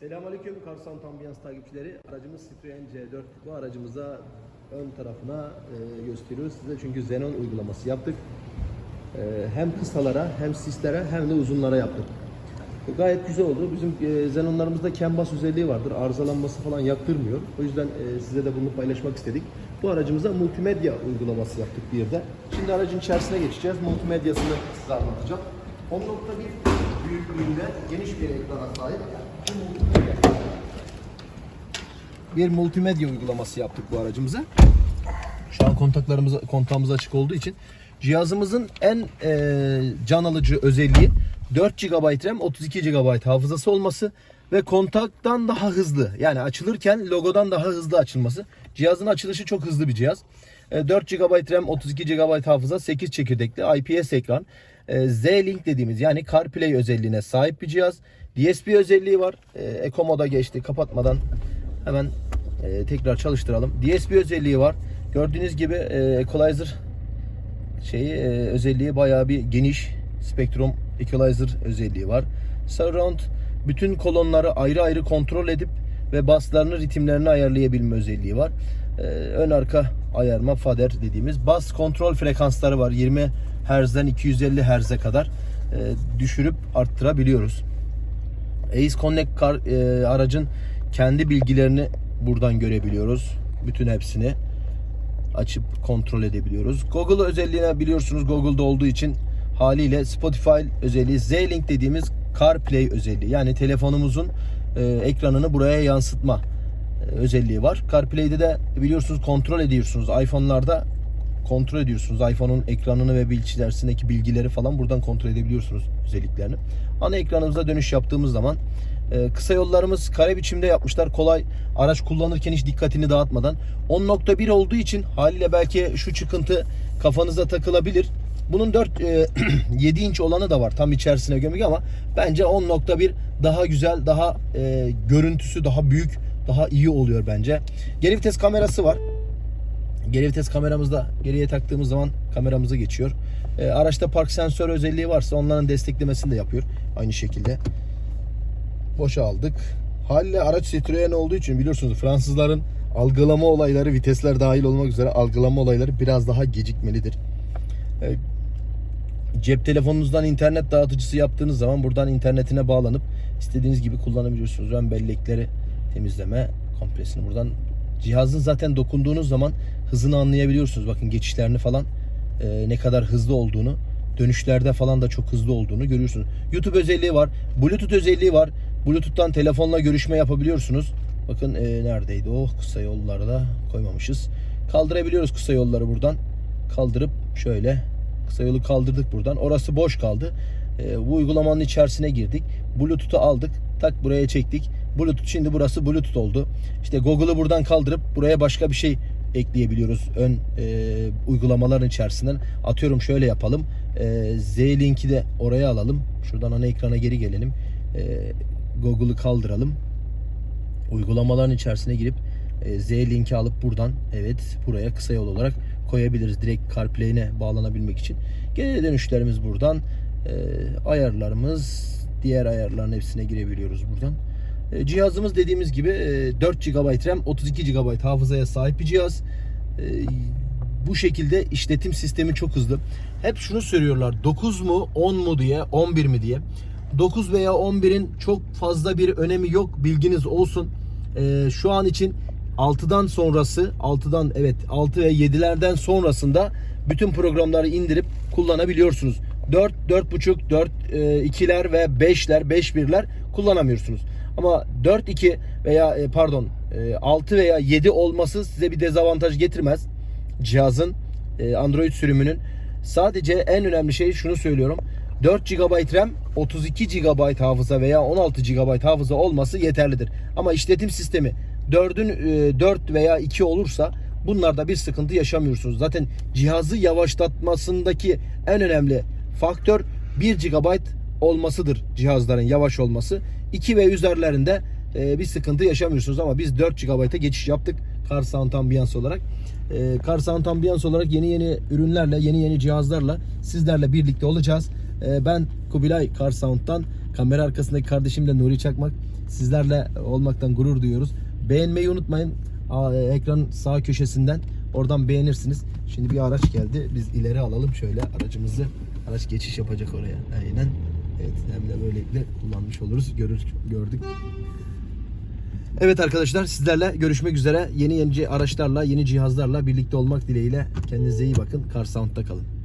Selamünaleyküm Karsan Ambiyans takipçileri. Aracımız Citroen C4. Bu aracımıza ön tarafına e, gösteriyoruz size çünkü Xenon uygulaması yaptık. E, hem kısalara hem sislere hem de uzunlara yaptık. Bu gayet güzel oldu. Bizim e, Xenon'larımızda bus özelliği vardır. Arızalanması falan yaktırmıyor. O yüzden e, size de bunu paylaşmak istedik. Bu aracımıza multimedya uygulaması yaptık bir de. Şimdi aracın içerisine geçeceğiz. Multimedyasını size anlatacağım. 10.1 büyüklüğünde geniş bir ekrana sahip bir multimedya. Uygulaması yaptık bu aracımıza. Şu an kontaklarımız kontağımız açık olduğu için cihazımızın en e, can alıcı özelliği 4 GB RAM, 32 GB hafızası olması ve kontaktan daha hızlı. Yani açılırken logodan daha hızlı açılması. Cihazın açılışı çok hızlı bir cihaz. E, 4 GB RAM, 32 GB hafıza, 8 çekirdekli IPS ekran. E, Z-Link dediğimiz yani CarPlay özelliğine sahip bir cihaz. DSP özelliği var. E, Eco moda geçti. Kapatmadan hemen e, tekrar çalıştıralım. DSP özelliği var. Gördüğünüz gibi e, Equalizer şeyi e, özelliği bayağı bir geniş. Spectrum Equalizer özelliği var. Surround bütün kolonları ayrı ayrı kontrol edip ve baslarını ritimlerini ayarlayabilme özelliği var. E, ön arka ayarma fader dediğimiz bas kontrol frekansları var. 20 Hz'den 250 Hz'e kadar düşürüp arttırabiliyoruz. Ace Connect kar, e, aracın kendi bilgilerini buradan görebiliyoruz. Bütün hepsini açıp kontrol edebiliyoruz. Google özelliğini biliyorsunuz Google'da olduğu için haliyle Spotify özelliği Z-Link dediğimiz CarPlay özelliği. Yani telefonumuzun e, ekranını buraya yansıtma e, özelliği var. CarPlay'de de biliyorsunuz kontrol ediyorsunuz. iPhone'larda kontrol ediyorsunuz. iPhone'un ekranını ve içerisindeki bilgileri falan buradan kontrol edebiliyorsunuz özelliklerini. Ana ekranımıza dönüş yaptığımız zaman e, kısa yollarımız kare biçimde yapmışlar. Kolay araç kullanırken hiç dikkatini dağıtmadan. 10.1 olduğu için haliyle belki şu çıkıntı kafanıza takılabilir. Bunun 4 e, 7 inç olanı da var tam içerisine gömük ama bence 10.1 daha güzel, daha e, görüntüsü daha büyük, daha iyi oluyor bence. Geri vites kamerası var. Geri vites kameramızda geriye taktığımız zaman kameramızı geçiyor. E, araçta park sensör özelliği varsa onların desteklemesini de yapıyor. Aynı şekilde. Boşa aldık. Haliyle araç Citroen olduğu için biliyorsunuz Fransızların algılama olayları vitesler dahil olmak üzere algılama olayları biraz daha gecikmelidir. E, cep telefonunuzdan internet dağıtıcısı yaptığınız zaman buradan internetine bağlanıp istediğiniz gibi kullanabiliyorsunuz. Ön bellekleri temizleme kompresini buradan cihazın zaten dokunduğunuz zaman hızını anlayabiliyorsunuz. Bakın geçişlerini falan e, ne kadar hızlı olduğunu dönüşlerde falan da çok hızlı olduğunu görüyorsunuz. YouTube özelliği var. Bluetooth özelliği var. Bluetooth'tan telefonla görüşme yapabiliyorsunuz. Bakın e, neredeydi o kısa yollarda koymamışız. Kaldırabiliyoruz kısa yolları buradan. Kaldırıp şöyle kısa yolu kaldırdık buradan. Orası boş kaldı. E, bu uygulamanın içerisine girdik. Bluetooth'u aldık. Tak buraya çektik. Bluetooth şimdi burası Bluetooth oldu. İşte Google'ı buradan kaldırıp buraya başka bir şey ekleyebiliyoruz ön e, uygulamaların içerisinden. Atıyorum şöyle yapalım. E, Z-Link'i de oraya alalım. Şuradan ana ekrana geri gelelim. E, Google'ı kaldıralım. Uygulamaların içerisine girip e, Z-Link'i alıp buradan evet buraya kısa yol olarak koyabiliriz. Direkt CarPlay'ine bağlanabilmek için. Geri dönüşlerimiz buradan. E, ayarlarımız diğer ayarların hepsine girebiliyoruz buradan. E, Cihazımız dediğimiz gibi e, 4 GB RAM, 32 GB hafızaya sahip bir cihaz. E, Bu şekilde işletim sistemi çok hızlı. Hep şunu söylüyorlar 9 mu 10 mu diye 11 mi diye. 9 veya 11'in çok fazla bir önemi yok bilginiz olsun. E, Şu an için 6'dan sonrası 6'dan evet 6 ve 7'lerden sonrasında bütün programları indirip kullanabiliyorsunuz. 4, 4.5, 4, 2'ler ve 5'ler, 5 birler kullanamıyorsunuz. Ama 4, 2 veya e, pardon e, 6 veya 7 olması size bir dezavantaj getirmez. Cihazın e, Android sürümünün sadece en önemli şey şunu söylüyorum. 4 GB RAM, 32 GB hafıza veya 16 GB hafıza olması yeterlidir. Ama işletim sistemi 4'ün 4 veya 2 olursa bunlarda bir sıkıntı yaşamıyorsunuz. Zaten cihazı yavaşlatmasındaki en önemli faktör 1 GB olmasıdır cihazların yavaş olması. 2 ve üzerlerinde e, bir sıkıntı yaşamıyorsunuz ama biz 4 GB'a geçiş yaptık Car Sound Ambiance olarak. E, Car Sound Ambiance olarak yeni yeni ürünlerle, yeni yeni cihazlarla sizlerle birlikte olacağız. E, ben Kubilay Car Sound'dan kamera arkasındaki kardeşim de Nuri Çakmak. Sizlerle olmaktan gurur duyuyoruz. Beğenmeyi unutmayın. Aa, e, Ekranın sağ köşesinden oradan beğenirsiniz. Şimdi bir araç geldi. Biz ileri alalım şöyle aracımızı. Araç geçiş yapacak oraya. Aynen. Evet hem de böylelikle kullanmış oluruz. Görür, gördük. Evet arkadaşlar sizlerle görüşmek üzere. Yeni yeni araçlarla, yeni cihazlarla birlikte olmak dileğiyle. Kendinize iyi bakın. Car Sound'da kalın.